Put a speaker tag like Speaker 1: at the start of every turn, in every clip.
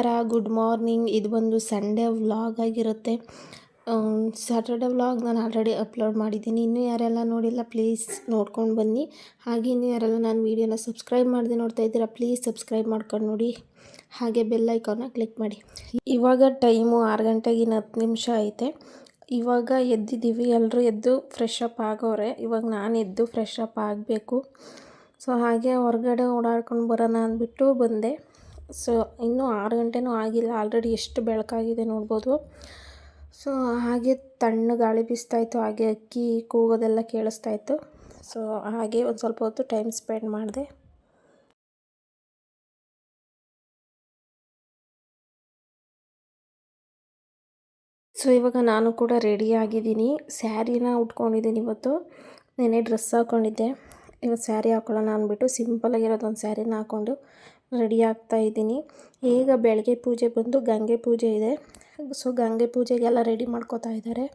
Speaker 1: ನಮಸ್ಕಾರ good morning ಇದು ಬಂದು ಸಂಡೇ ವ್ಲಾಗ್ ಆಗಿರುತ್ತೆ. ಸ್ಯಾಟರ್ಡೆ ವ್ಲಾಗ್ ನಾನು ಆಲ್ರೆಡಿ ಅಪ್ಲೋಡ್ ಮಾಡಿದ್ದೀನಿ. ಇನ್ನೂ ಯಾರೆಲ್ಲ ನೋಡಿಲ್ಲ ಪ್ಲೀಸ್ ನೋಡ್ಕೊಂಡು ಬನ್ನಿ. ಹಾಗೆ ಇನ್ನೂ ಯಾರೆಲ್ಲ ನಾನು ವೀಡಿಯೋನ ಸಬ್ಸ್ಕ್ರೈಬ್ ಮಾಡಿದೆ ನೋಡ್ತಾ ಇದ್ದೀರಾ ಪ್ಲೀಸ್ ಸಬ್ಸ್ಕ್ರೈಬ್ ಮಾಡ್ಕೊಂಡು ನೋಡಿ. ಹಾಗೆ ಬೆಲ್ ಐಕಾನ್ನ ಕ್ಲಿಕ್ ಮಾಡಿ. ಇವಾಗ ಟೈಮು ಆರು ಗಂಟೆಗೆ ಇನ್ನು ಹತ್ತು ನಿಮಿಷ ಐತೆ. ಇವಾಗ ಎದ್ದಿದ್ದೀವಿ ಎಲ್ಲರೂ ಎದ್ದು ಫ್ರೆಶ್ ಅಪ್ ಆಗೋರೆ. ಇವಾಗ ನಾನು ಎದ್ದು ಫ್ರೆಶ್ ಅಪ್ ಆಗಬೇಕು. ಸೊ ಹಾಗೆ ಹೊರಗಡೆ ಓಡಾಡ್ಕೊಂಡು ಬರೋಣ ಅಂದ್ಬಿಟ್ಟು ಬಂದೆ. ಸೊ ಇನ್ನೂ ಆರು ಗಂಟೆನೂ ಆಗಿಲ್ಲ. ಆಲ್ರೆಡಿ ಎಷ್ಟು ಬೆಳಕಾಗಿದೆ ನೋಡ್ಬೋದು. ಸೊ ಹಾಗೆ ತಣ್ಣ ಗಾಳಿ ಬೀಸ್ತಾಯಿತ್ತು ಹಾಗೆ ಅಕ್ಕಿ ಕೂಗೋದೆಲ್ಲ ಕೇಳಿಸ್ತಾಯಿತ್ತು ಸೊ ಹಾಗೆ ಒಂದು ಸ್ವಲ್ಪ ಹೊತ್ತು ಟೈಮ್ ಸ್ಪೆಂಡ್ ಮಾಡಿದೆ. ಸೊ ಇವಾಗ ನಾನು ಕೂಡ ರೆಡಿ ಆಗಿದ್ದೀನಿ. ಸ್ಯಾರಿನ ಉಟ್ಕೊಂಡಿದ್ದೀನಿ ಇವತ್ತು. ನೆನೆ ಡ್ರೆಸ್ ಹಾಕ್ಕೊಂಡಿದ್ದೆ ಇವತ್ತು ಸ್ಯಾರಿ ಹಾಕೊಳ್ಳೋಣ ಅಂದ್ಬಿಟ್ಟು ಸಿಂಪಲಾಗಿರೋದು ಒಂದು ಸ್ಯಾರಿನ ಹಾಕ್ಕೊಂಡು ರೆಡಿ ಆಗ್ತಾ ಇದ್ದೀನಿ. ಈಗ ಬೆಳಗ್ಗೆ ಪೂಜೆ ಬಂದು ಗಂಗೆ ಪೂಜೆ ಇದೆ. ಸೊ ಗಂಗೆ ಪೂಜೆಗೆಲ್ಲ ರೆಡಿ ಮಾಡ್ಕೋತಾ ಇದ್ದಾರೆ.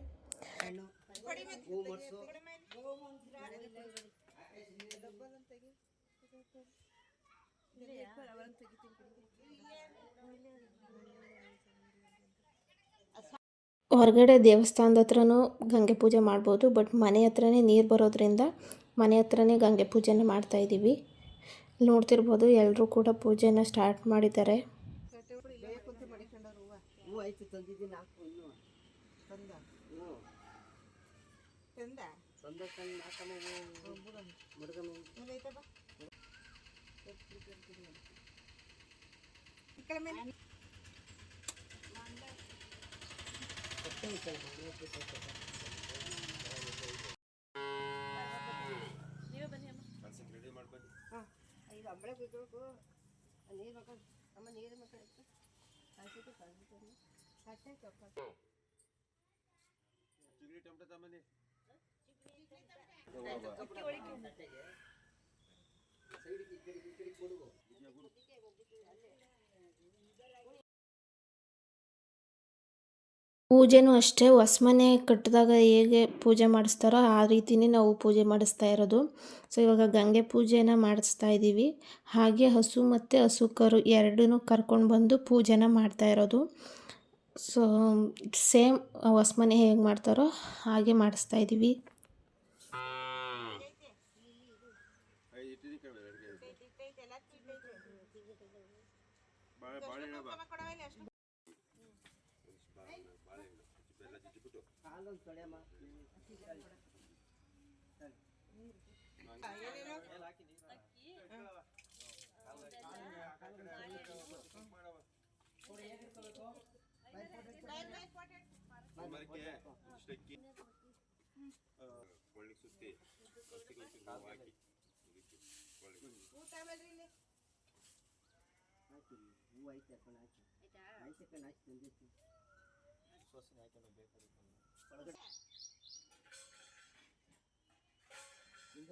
Speaker 1: ಹೊರಗಡೆ ದೇವಸ್ಥಾನದ ಹತ್ರನೂ ಗಂಗೆ ಪೂಜೆ ಮಾಡ್ಬೋದು, ಬಟ್ ಮನೆ ಹತ್ರನೇ ನೀರು ಬರೋದ್ರಿಂದ ಮನೆ ಹತ್ರನೇ ಗಂಗೆ ಪೂಜೆನ ಮಾಡ್ತಾ ಇದ್ದೀವಿ ನೋಡ್ತಿರ್ಬೋದು ಎಲ್ಲರೂ ಕೂಡ ಪೂಜೆನ ಸ್ಟಾರ್ಟ್ ಮಾಡಿದ್ದಾರೆ.
Speaker 2: ಹೂ ಐತೆ ನೀರು ನಮ್ಮ ಇನ್ನು ತಂದ ಹ್ಞೂ ತಂದ ತಂದ ತಂದು ನಾಲ್ಕಮ್ಮ ಮುಡ್ಗಮ್ಮ ಐದು ಅಂಬಳೆ ಬಿದ್ದೋಕು ನೀರು ಮಕ್ಕ ಅಮ್ಮ ನೀರು ಮಕ್ಕ ಹಾಕಿಟ್ಟು
Speaker 1: ಪೂಜೆನೂ ಅಷ್ಟೇ, ಹೊಸ್ಮನೆ ಕಟ್ಟಿದಾಗ ಹೇಗೆ ಪೂಜೆ ಮಾಡಿಸ್ತಾರೋ ಆ ರೀತಿಯೇ ನಾವು ಪೂಜೆ ಮಾಡಿಸ್ತಾ ಇರೋದು. ಸೊ, ಇವಾಗ ಗಂಗೆ ಪೂಜೆನ ಮಾಡಿಸ್ತಾ ಇದ್ದೀವಿ. ಹಾಗೆ ಹಸು ಮತ್ತು ಹಸು ಕರು ಎರಡನ್ನೂ ಕರ್ಕೊಂಡು ಬಂದು ಪೂಜೆನ ಮಾಡ್ತಾ ಇರೋದು. ಸೊ, ಸೇಮ್ ಹೊಸ್ಮನೆ ಹೇಗೆ ಮಾಡ್ತಾರೋ ಹಾಗೆ ಮಾಡಿಸ್ತಾ ಇದ್ದೀವಿ.
Speaker 2: ತೊಳೆಯಮ್ಮ
Speaker 3: ಕೊಳ್ಳಿ ಸುತ್ತಿ ಹೂವು ಹಾಕಿ
Speaker 2: ಹಾಕಿ ಹೂ ಐತೆ ಹಾಕೊಂಡು ಹಾಕಿ ಐತೆ ಹಾಕಿ ತಂದಿತ್ತು ಒಳಗಡೆ ಈಗ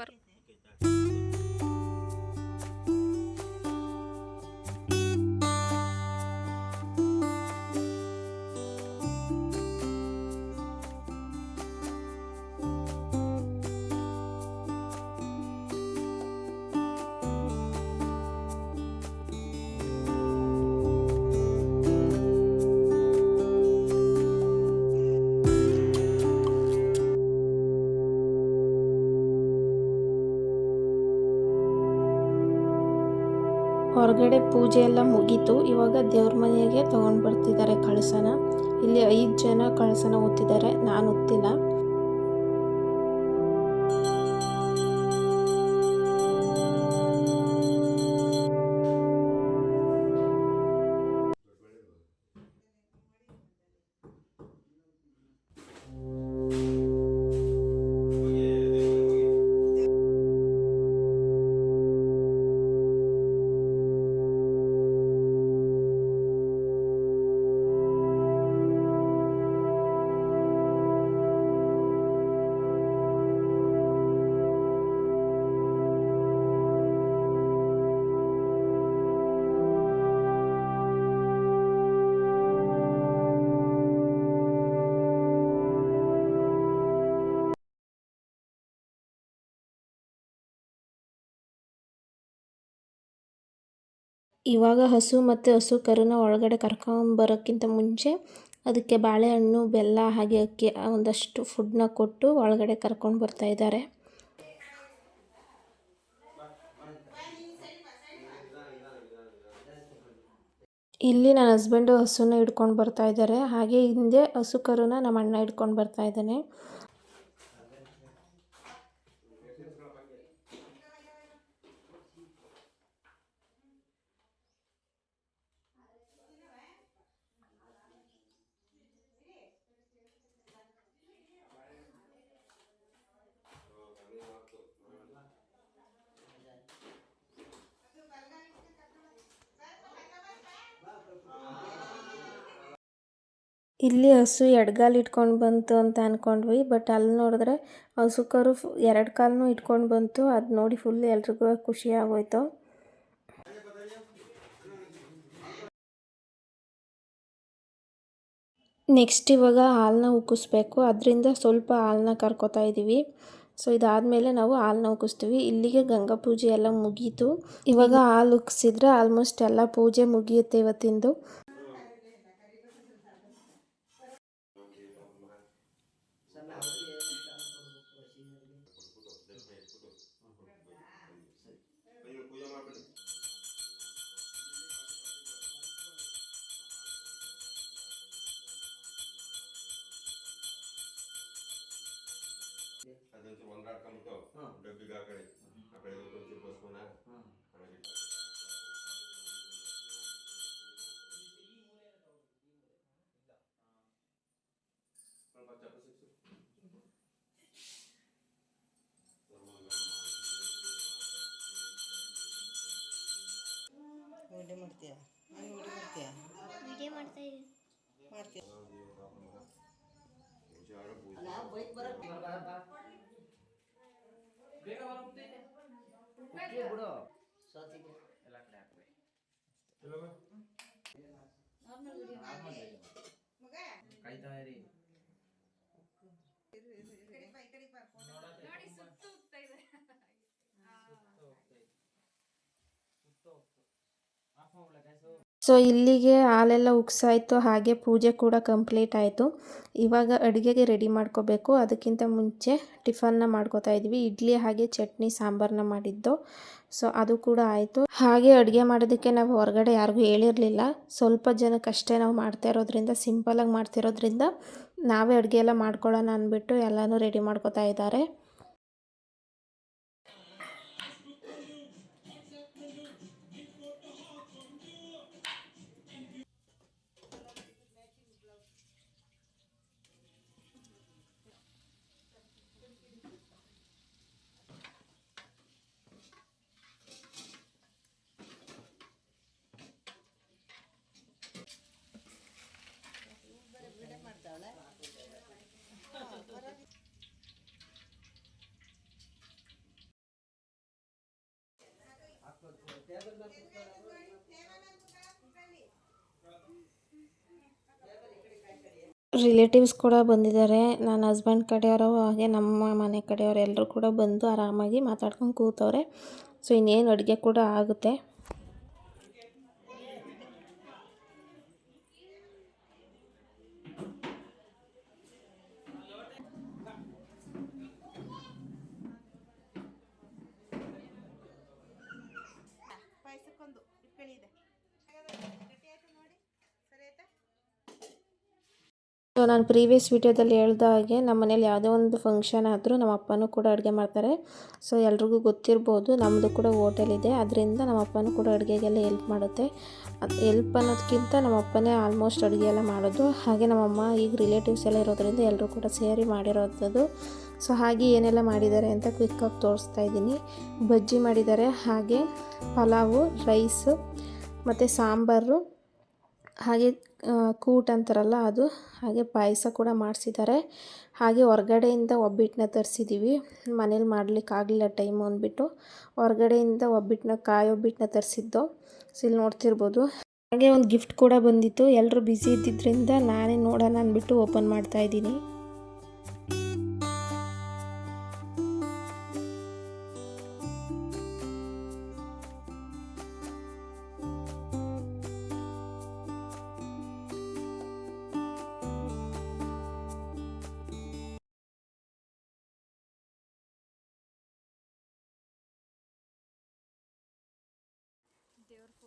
Speaker 1: por ಹೊರಗಡೆ ಪೂಜೆ ಎಲ್ಲ ಮುಗೀತು. ಇವಾಗ ದೇವ್ರ ಮನೆಗೆ ತೊಗೊಂಡು ಬರ್ತಿದ್ದಾರೆ ಕಳಸನ. ಇಲ್ಲಿ ಐದು ಜನ ಕಳಸನ ಒತ್ತಿದ್ದಾರೆ. ನಾನು ಒತ್ತಿಲ್ಲ. ಇವಾಗ ಹಸು ಮತ್ತು ಹಸು ಕರುನ ಒಳಗಡೆ ಕರ್ಕೊಂಬರೋಕ್ಕಿಂತ ಮುಂಚೆ ಅದಕ್ಕೆ ಬಾಳೆಹಣ್ಣು, ಬೆಲ್ಲ ಹಾಗೆ ಅಕ್ಕಿ ಒಂದಷ್ಟು ಫುಡ್ನ ಕೊಟ್ಟು ಒಳಗಡೆ ಕರ್ಕೊಂಡು ಬರ್ತಾ ಇದ್ದಾರೆ. ಇಲ್ಲಿ ನನ್ನ ಹಸ್ಬೆಂಡು ಹಸುನ ಹಿಡ್ಕೊಂಡು ಬರ್ತಾ ಇದ್ದಾರೆ. ಹಾಗೆ ಹಿಂದೆ ಹಸು ಕರುನ ನಮ್ಮ ಅಣ್ಣ ಹಿಡ್ಕೊಂಡು ಬರ್ತಾ ಇದ್ದಾನೆ. ಇಲ್ಲಿ ಹಸು ಎಡ್ಗಾಲು ಇಟ್ಕೊಂಡು ಬಂತು ಅಂತ ಅಂದ್ಕೊಂಡ್ವಿ ಬಟ್ ಅಲ್ಲಿ ನೋಡಿದ್ರೆ ಹಸು ಕರು ಎರಡು ಕಾಲನ್ನು ಇಟ್ಕೊಂಡು ಬಂತು. ಅದು ನೋಡಿ ಫುಲ್ ಎಲ್ರಿಗೂ ಖುಷಿ ಆಗೋಯ್ತು. ನೆಕ್ಸ್ಟ್ ಇವಾಗ ಹಾಲನ್ನ ಉಕ್ಕಿಸ್ಬೇಕು. ಅದರಿಂದ ಸ್ವಲ್ಪ ಹಾಲನ್ನ ಕರ್ಕೋತಾ ಇದ್ದೀವಿ ಸೊ ಇದಾದಮೇಲೆ ನಾವು ಹಾಲನ್ನ ಉಕ್ಕಿಸ್ತೀವಿ. ಇಲ್ಲಿಗೆ ಗಂಗಾ ಪೂಜೆ ಎಲ್ಲ ಮುಗೀತು. ಇವಾಗ ಹಾಲು ಉಕ್ಕಿಸಿದ್ರೆ ಆಲ್ಮೋಸ್ಟ್ ಎಲ್ಲ ಪೂಜೆ ಮುಗಿಯುತ್ತೆ ಇವತ್ತಿಂದು.
Speaker 3: ಅದೊಂಚೂರು ಒಂದಾಡ್ಕೊಂಬಿಟ್ಟು ಡಬ್ಬಿಗೆ ಆ ಕಡೆ ಆ ಕಡೆ ಒಂಚೂರು ಬಸ್ಮನ ಒಳಗಿಟ್ಟು ಸ್ವಲ್ಪ ಚಪ್ಪ ಸಿಕ್ಸು
Speaker 2: ವಿಡಿಯೋ ಮಾಡ್ತೀಯಾ ನೀನು ವಿಡಿಯೋ ಮಾಡ್ತೀಯಾ
Speaker 4: ವಿಡಿಯೋ ಮಾಡ್ತಾ ಇದ್ದೀನಿ
Speaker 2: ಮಾಡ್ತೀಯ
Speaker 5: ಕಾಯ್ತಾ ಇರಿ
Speaker 1: ಸೊ ಇಲ್ಲಿಗೆ ಹಾಲೆಲ್ಲ ಉಕ್ಸಾಯಿತು ಹಾಗೆ ಪೂಜೆ ಕೂಡ ಕಂಪ್ಲೀಟ್ ಆಯಿತು. ಇವಾಗ ಅಡುಗೆಗೆ ರೆಡಿ ಮಾಡ್ಕೋಬೇಕು. ಅದಕ್ಕಿಂತ ಮುಂಚೆ ಟಿಫನ್ನ ಮಾಡ್ಕೋತಾ ಇದ್ವಿ. ಇಡ್ಲಿ ಹಾಗೆ ಚಟ್ನಿ ಸಾಂಬಾರನ್ನ ಮಾಡಿದ್ದು. ಸೊ ಅದು ಕೂಡ ಆಯಿತು. ಹಾಗೆ ಅಡುಗೆ ಮಾಡೋದಕ್ಕೆ ನಾವು ಹೊರಗಡೆ ಯಾರಿಗೂ ಹೇಳಿರಲಿಲ್ಲ. ಸ್ವಲ್ಪ ಜನಕ್ಕಷ್ಟೇ ನಾವು ಮಾಡ್ತಾ ಇರೋದ್ರಿಂದ ಸಿಂಪಲಾಗಿ ಮಾಡ್ತಿರೋದ್ರಿಂದ ನಾವೇ ಅಡುಗೆ ಎಲ್ಲ ಮಾಡ್ಕೊಳ್ಳೋಣ ಅಂದ್ಬಿಟ್ಟು ಎಲ್ಲನೂ ರೆಡಿ ಮಾಡ್ಕೋತಾ ಇದ್ದಾರೆ. ರಿಲೇಟಿವ್ಸ್ ಕೂಡ ಬಂದಿದ್ದಾರೆ. ನನ್ನ ಹಸ್ಬೆಂಡ್ ಕಡೆಯವರು ಹಾಗೆ ನಮ್ಮ ಮನೆ ಕಡೆಯವರು ಎಲ್ಲರೂ ಕೂಡ ಬಂದು ಆರಾಮಾಗಿ ಮಾತಾಡ್ಕೊಂಡು ಕೂತವ್ರೆ. ಸೊ ಇನ್ನೇನು ಅಡುಗೆ ಕೂಡ ಆಗುತ್ತೆ
Speaker 2: ಪಾಯಸಕ್ಕೊಂದು ಇಟ್ಕೊಳ್ಳಿ ಇದೆ ಗಟ್ಟಿ ಆಯ್ತು ನೋಡಿ ಸರಿ ಆಯ್ತಾ
Speaker 1: ಸೊ ನಾನು ಪ್ರೀವಿಯಸ್ ವೀಡಿಯೋದಲ್ಲಿ ಹೇಳ್ದ ಹಾಗೆ ನಮ್ಮ ಮನೇಲಿ ಯಾವುದೇ ಒಂದು ಫಂಕ್ಷನ್ ಆದರೂ ನಮ್ಮ ಅಪ್ಪನೂ ಕೂಡ ಅಡುಗೆ ಮಾಡ್ತಾರೆ. ಸೊ ಎಲ್ರಿಗೂ ಗೊತ್ತಿರ್ಬೋದು ನಮ್ಮದು ಕೂಡ ಹೋಟೆಲ್ ಇದೆ. ಅದರಿಂದ ನಮ್ಮ ಅಪ್ಪನೂ ಕೂಡ ಅಡುಗೆಗೆಲ್ಲ ಹೆಲ್ಪ್ ಮಾಡುತ್ತೆ. ಅದು ಹೆಲ್ಪ್ ಅನ್ನೋದಕ್ಕಿಂತ ನಮ್ಮ ಅಪ್ಪನೇ ಆಲ್ಮೋಸ್ಟ್ ಅಡುಗೆ ಎಲ್ಲ ಮಾಡೋದು. ಹಾಗೆ ನಮ್ಮಮ್ಮ ಈಗ ರಿಲೇಟಿವ್ಸ್ ಎಲ್ಲ ಇರೋದರಿಂದ ಎಲ್ಲರೂ ಕೂಡ ಸೇರಿ ಮಾಡಿರೋಂಥದ್ದು ಸೊ ಹಾಗೆ ಏನೆಲ್ಲ ಮಾಡಿದ್ದಾರೆ ಅಂತ ಕ್ವಿಕ್ಕಾಗಿ ತೋರಿಸ್ತಾ ಇದ್ದೀನಿ. ಬಜ್ಜಿ ಮಾಡಿದ್ದಾರೆ, ಹಾಗೆ ಪಲಾವು ರೈಸು ಮತ್ತು ಸಾಂಬಾರು, ಹಾಗೆ ಕೂಟ್ ಅಂತಾರಲ್ಲ ಅದು. ಹಾಗೆ ಪಾಯಸ ಕೂಡ ಮಾಡಿಸಿದ್ದಾರೆ ಹಾಗೆ ಹೊರಗಡೆಯಿಂದ ಒಬ್ಬಿಟ್ಟನ್ನ ತರಿಸಿದ್ದೀವಿ ಮನೇಲಿ ಮಾಡಲಿಕ್ಕಾಗಲಿಲ್ಲ ಟೈಮು ಅಂದ್ಬಿಟ್ಟು. ಹೊರಗಡೆಯಿಂದ ಒಬ್ಬಿಟ್ಟನ್ನ ಕಾಯಿ ಒಬ್ಬಿಟ್ಟನ್ನ ತರಿಸಿದ್ದು. ಸೊ ಇಲ್ಲಿ ನೋಡ್ತಿರ್ಬೋದು. ಹಾಗೆ ಒಂದು ಗಿಫ್ಟ್ ಕೂಡ ಬಂದಿತ್ತು. ಎಲ್ಲರೂ ಬ್ಯುಸಿ ಇದ್ದಿದ್ದರಿಂದ ನಾನೇ ನೋಡೋಣ ಅಂದ್ಬಿಟ್ಟು ಓಪನ್ ಮಾಡ್ತಾ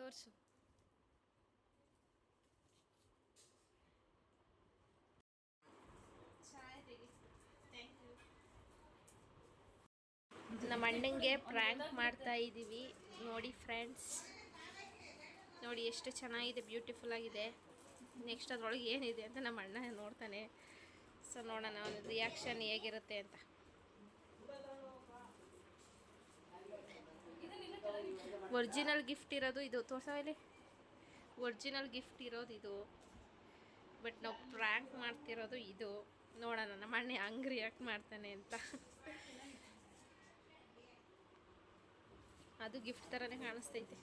Speaker 4: ತೋರಿಸು.
Speaker 1: ನಮ್ಮ ಅಣ್ಣಂಗೆ ಪ್ರ್ಯಾಂಕ್ ಮಾಡ್ತಾ ಇದ್ದೀವಿ ನೋಡಿ ಫ್ರೆಂಡ್ಸ್ ನೋಡಿ ಎಷ್ಟು ಚೆನ್ನಾಗಿದೆ ಬ್ಯೂಟಿಫುಲ್ ಆಗಿದೆ. ನೆಕ್ಸ್ಟ್ ಅದ್ರೊಳಗೆ ಏನಿದೆ ಅಂತ ನಮ್ಮ ಅಣ್ಣ ನೋಡ್ತಾನೆ. ಸೊ ನೋಡೋಣ ಅವನ ರಿಯಾಕ್ಷನ್ ಹೇಗಿರುತ್ತೆ ಅಂತ. ಒರಿಜಿನಲ್ ಗಿಫ್ಟ್ ಇರೋದು ಇದು. ತೋರ್ಸವಲ್ಲಿ ಒರ್ಜಿನಲ್ ಗಿಫ್ಟ್ ಇರೋದು ಇದು. ಬಟ್ ನಾವು ಪ್ರ್ಯಾಂಕ್ ಮಾಡ್ತಿರೋದು ಇದು. ನೋಡೋಣ, ನಮ್ಮ ಅಣ್ಣ ಹಂಗೆ ರಿಯಾಕ್ಟ್ ಮಾಡ್ತಾನೆ ಅಂತ. ಅದು ಗಿಫ್ಟ್ ಥರನೇ ಕಾಣಿಸ್ತೈತೆ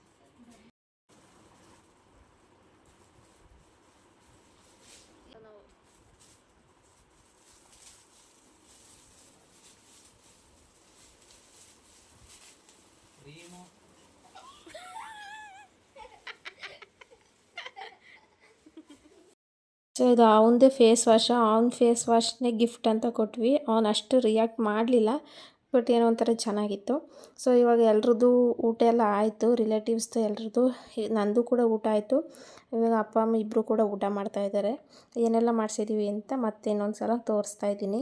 Speaker 1: ನಾವು
Speaker 5: ಕ್ರೀಮು
Speaker 1: ಸೊ ಇದು ಅವನದೇ ಫೇಸ್ ವಾಶ್ ಅವ್ನ ಫೇಸ್ ವಾಶ್ನೇ ಗಿಫ್ಟ್ ಅಂತ ಕೊಟ್ವಿ. ಅವ್ನು ಅಷ್ಟು ರಿಯಾಕ್ಟ್ ಮಾಡಲಿಲ್ಲ ಬಟ್ ಏನೋ ಒಂಥರ ಚೆನ್ನಾಗಿತ್ತು. ಸೊ ಇವಾಗ ಎಲ್ರದ್ದು ಊಟ ಎಲ್ಲ ಆಯಿತು ರಿಲೇಟಿವ್ಸ್ದು ಎಲ್ರದ್ದು. ನಂದು ಕೂಡ ಊಟ ಆಯಿತು. ಇವಾಗ ಅಪ್ಪ, ಅಮ್ಮ ಇಬ್ಬರು ಕೂಡ ಊಟ ಮಾಡ್ತಾ ಇದ್ದಾರೆ. ಏನೆಲ್ಲ ಮಾಡಿಸಿದ್ದೀವಿ ಅಂತ ಮತ್ತೆ ಇನ್ನೊಂದು ಸಲ ತೋರಿಸ್ತಾ ಇದ್ದೀನಿ.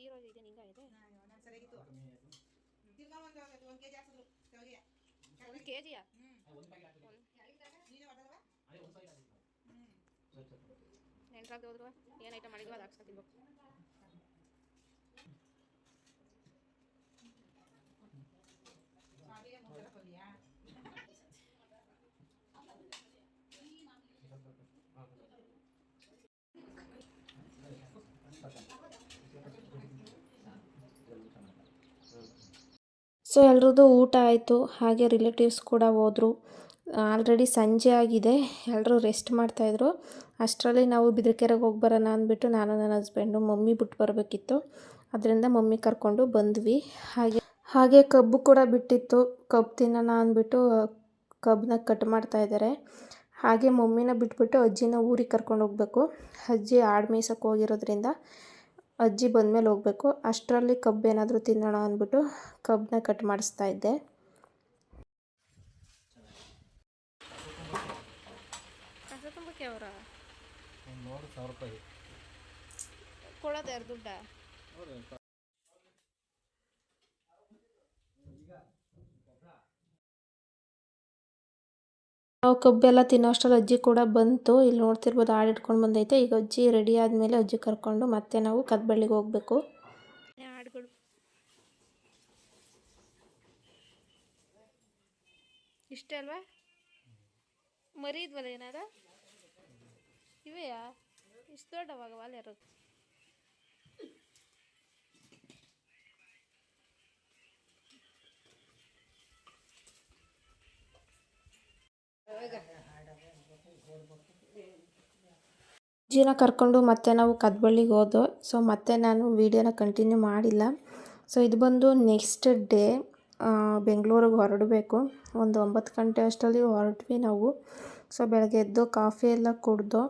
Speaker 1: ಕೀರೋ ಇದೆ ನಿಂಗ ಇದೆ ಒಂದು ಕೆ ಜಿಯಾ ನೆಂಟ್ರಾಗ ಹೋದ್ರು. ಏನು ಐಟಮ್ ಮಾಡಿದ್ವಿ ಅದು ಹಾಕ್ಸ್ಕೊ ಸೊ ಎಲ್ರದ್ದು ಊಟ ಆಯಿತು, ಹಾಗೆ ರಿಲೇಟಿವ್ಸ್ ಕೂಡ ಹೋದರು. ಆಲ್ರೆಡಿ ಸಂಜೆ ಆಗಿದೆ ಎಲ್ಲರೂ ರೆಸ್ಟ್ ಮಾಡ್ತಾಯಿದ್ರು ಅಷ್ಟರಲ್ಲಿ ನಾವು ಬಿದ್ರಕೆರೆಗೆ ಹೋಗಿ ಬರೋಣ ಅಂದ್ಬಿಟ್ಟು ನಾನು ನನ್ನ ಹಸ್ಬೆಂಡು ಮಮ್ಮಿ ಬಿಟ್ಟು ಬರಬೇಕಿತ್ತು. ಅದರಿಂದ ಮಮ್ಮಿ ಕರ್ಕೊಂಡು ಬಂದ್ವಿ. ಹಾಗೆ ಹಾಗೆ ಕಬ್ಬು ಕೂಡ ಬಿಟ್ಟಿತ್ತು. ಕಬ್ಬು ತಿನ್ನೋಣ ಅಂದ್ಬಿಟ್ಟು ಕಬ್ಬನ್ನ ಕಟ್ ಮಾಡ್ತಾ ಇದ್ದಾರೆ ಹಾಗೆ ಮಮ್ಮಿನ ಬಿಟ್ಬಿಟ್ಟು ಅಜ್ಜಿನ ಊರಿಗೆ ಕರ್ಕೊಂಡು ಹೋಗಬೇಕು. ಅಜ್ಜಿ ಆಡು ಮೀಸಕ್ಕೆ ಹೋಗಿರೋದ್ರಿಂದ ಅಜ್ಜಿ ಬಂದಮೇಲೆ ಹೋಗಬೇಕು. ಅಷ್ಟರಲ್ಲಿ ಕಬ್ಬು ಏನಾದರೂ ತಿನ್ನೋಣ ಅಂದ್ಬಿಟ್ಟು ಕಬ್ಬನ್ನ ಕಟ್ ಮಾಡಿಸ್ತಾ ಇದ್ದೆ. ಕೊಡೋದು ಯಾರು ದುಡ್ಡ? ನಾವು ಕಬ್ಬೆಲ್ಲ ತಿನ್ನೋ ಅಷ್ಟರಲ್ಲಿ ಅಜ್ಜಿ ಕೂಡ ಬಂತು. ಇಲ್ಲಿ ನೋಡ್ತಿರ್ಬೋದು ಆಡು ಇಟ್ಕೊಂಡು ಬಂದೈತೆ. ಈಗ ಅಜ್ಜಿ ರೆಡಿ ಆದಮೇಲೆ ಅಜ್ಜಿ ಕರ್ಕೊಂಡು ಮತ್ತೆ ನಾವು ಕದ್ಬಳ್ಳಿಗೆ ಹೋಗ್ಬೇಕು. ಆಡುಗಳು ಇಷ್ಟೇ ಅಲ್ವಾ? ಮರಿ ಏನಾರ? ಇವೆಯಾ? ಇಷ್ಟು ದೊಡ್ಡವಾಗ ಅಲ್ಲಿ ಅಜ್ಜಿನ ಕರ್ಕೊಂಡು ಮತ್ತೆ ನಾವು ಕದ್ಬಳ್ಳಿಗೆ ಹೋದೋ ಸೊ ಮತ್ತೆ ನಾನು ವೀಡಿಯೋನ ಕಂಟಿನ್ಯೂ ಮಾಡಿಲ್ಲ. ಸೊ ಇದು ಬಂದು ನೆಕ್ಸ್ಟ್ ಡೇ ಬೆಂಗಳೂರಿಗೆ ಹೊರಡಬೇಕು. ಒಂದು ಒಂಬತ್ತು ಗಂಟೆ ಅಷ್ಟರಲ್ಲಿ ಹೊರಟ್ವಿ ನಾವು. ಸೊ ಬೆಳಗ್ಗೆ ಎದ್ದು ಕಾಫಿ ಎಲ್ಲ ಕುಡ್ದು,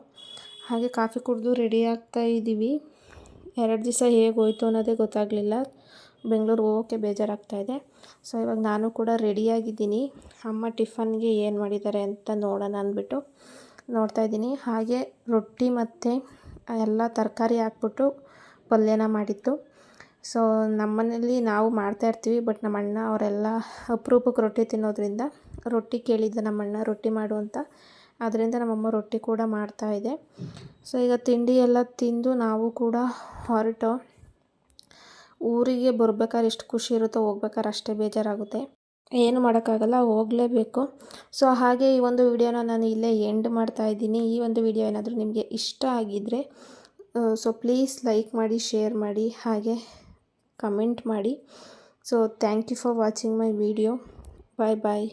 Speaker 1: ಹಾಗೆ ಕಾಫಿ ಕುಡಿದು ರೆಡಿ ಆಗ್ತಾ ಇದ್ದೀವಿ ಎರಡು ದಿವಸ ಹೇಗೆ ಹೋಯ್ತು ಅನ್ನೋದೇ ಗೊತ್ತಾಗಲಿಲ್ಲ. ಬೆಂಗಳೂರಿಗೆ ಹೋಗೋಕ್ಕೆ ಬೇಜಾರಾಗ್ತಾ ಇದೆ. ಸೊ, ಇವಾಗ ನಾನು ಕೂಡ ರೆಡಿಯಾಗಿದ್ದೀನಿ. ಅಮ್ಮ ಟಿಫನ್ಗೆ ಏನು ಮಾಡಿದ್ದಾರೆ ಅಂತ ನೋಡೋಣ ಅಂದ್ಬಿಟ್ಟು ನೋಡ್ತಾ ಇದ್ದೀನಿ. ಹಾಗೆ ರೊಟ್ಟಿ ಮತ್ತು ಎಲ್ಲ ತರಕಾರಿ ಹಾಕ್ಬಿಟ್ಟು ಪಲ್ಯನ ಮಾಡಿತ್ತು ಸೊ, ನಮ್ಮನೇಲಿ ನಾವು ಮಾಡ್ತಾಯಿರ್ತೀವಿ ಬಟ್ ನಮ್ಮ ಅಣ್ಣ ಅವರೆಲ್ಲ ಅಪರೂಪಕ್ಕೆ ರೊಟ್ಟಿ ತಿನ್ನೋದ್ರಿಂದ ರೊಟ್ಟಿ ಕೇಳಿದ್ದ ನಮ್ಮ ಅಣ್ಣ ರೊಟ್ಟಿ ಮಾಡು ಅಂತ. ಅದರಿಂದ ನಮ್ಮಮ್ಮ ರೊಟ್ಟಿ ಕೂಡ ಮಾಡ್ತಾಯಿದೆ ಸೊ, ಈಗ ತಿಂಡಿ ಎಲ್ಲ ತಿಂದು ನಾವು ಕೂಡ ಹೊರಟು. ಊರಿಗೆ ಬರ್ಬೇಕಾದ್ರೆ ಎಷ್ಟು ಖುಷಿ ಇರುತ್ತೋ ಹೋಗ್ಬೇಕಾದ್ರೆ ಅಷ್ಟೇ ಬೇಜಾರಾಗುತ್ತೆ. ಏನು ಮಾಡೋಕ್ಕಾಗಲ್ಲ, ಹೋಗಲೇಬೇಕು. ಸೊ ಹಾಗೆ ಈ ಒಂದು ವಿಡಿಯೋನ ನಾನು ಇಲ್ಲೇ ಎಂಡ್ ಮಾಡ್ತಾ ಇದ್ದೀನಿ. ಈ ಒಂದು ವಿಡಿಯೋ ಏನಾದರೂ ನಿಮಗೆ ಇಷ್ಟ ಆಗಿದ್ದರೆ ಸೊ ಪ್ಲೀಸ್ ಲೈಕ್ ಮಾಡಿ ಶೇರ್ ಮಾಡಿ, ಹಾಗೆ ಕಮೆಂಟ್ ಮಾಡಿ. So thank you for watching my video bye bye